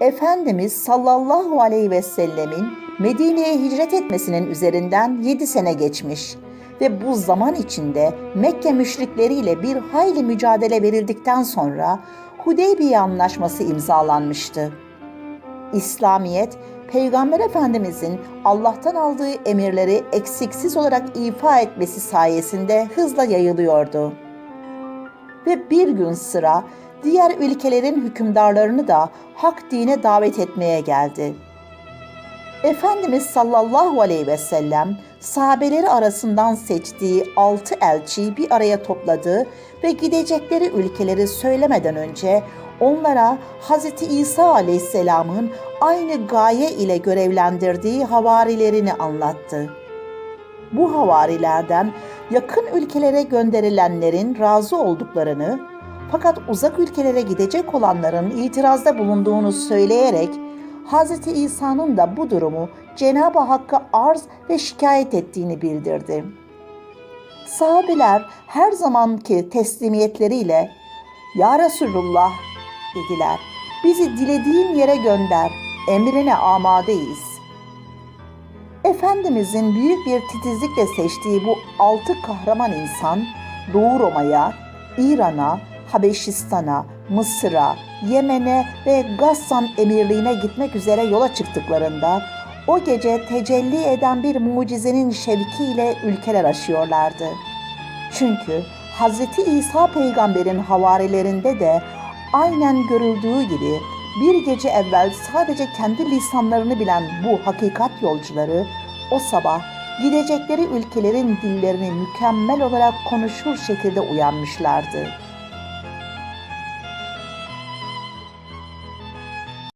Efendimiz sallallahu aleyhi ve sellemin Medine'ye hicret etmesinin üzerinden 7 sene geçmiş ve bu zaman içinde Mekke müşrikleriyle bir hayli mücadele verildikten sonra Hudeybiye Anlaşması imzalanmıştı. İslamiyet, Peygamber Efendimizin Allah'tan aldığı emirleri eksiksiz olarak ifa etmesi sayesinde hızla yayılıyordu. Ve bir gün sıra diğer ülkelerin hükümdarlarını da hak dine davet etmeye geldi. Efendimiz sallallahu aleyhi ve sellem sahabeleri arasından seçtiği altı elçiyi bir araya topladı ve gidecekleri ülkeleri söylemeden önce onlara Hz. İsa aleyhisselamın aynı gaye ile görevlendirdiği havarilerini anlattı. Bu havarilerden yakın ülkelere gönderilenlerin razı olduklarını fakat uzak ülkelere gidecek olanların itirazda bulunduğunu söyleyerek Hz. İsa'nın da bu durumu Cenab-ı Hakk'a arz ve şikayet ettiğini bildirdi. Sahabeler her zamanki teslimiyetleriyle Ya Resulullah dediler. Bizi dilediğin yere gönder. Emrine amadeyiz. Efendimizin büyük bir titizlikle seçtiği bu altı kahraman insan Doğu Roma'ya, İran'a, Habeşistan'a, Mısır'a, Yemen'e ve Gassan emirliğine gitmek üzere yola çıktıklarında o gece tecelli eden bir mucizenin şevkiyle ülkeler aşıyorlardı. Çünkü Hz. İsa peygamberin havarilerinde de aynen görüldüğü gibi bir gece evvel sadece kendi lisanlarını bilen bu hakikat yolcuları o sabah gidecekleri ülkelerin dillerini mükemmel olarak konuşur şekilde uyanmışlardı.''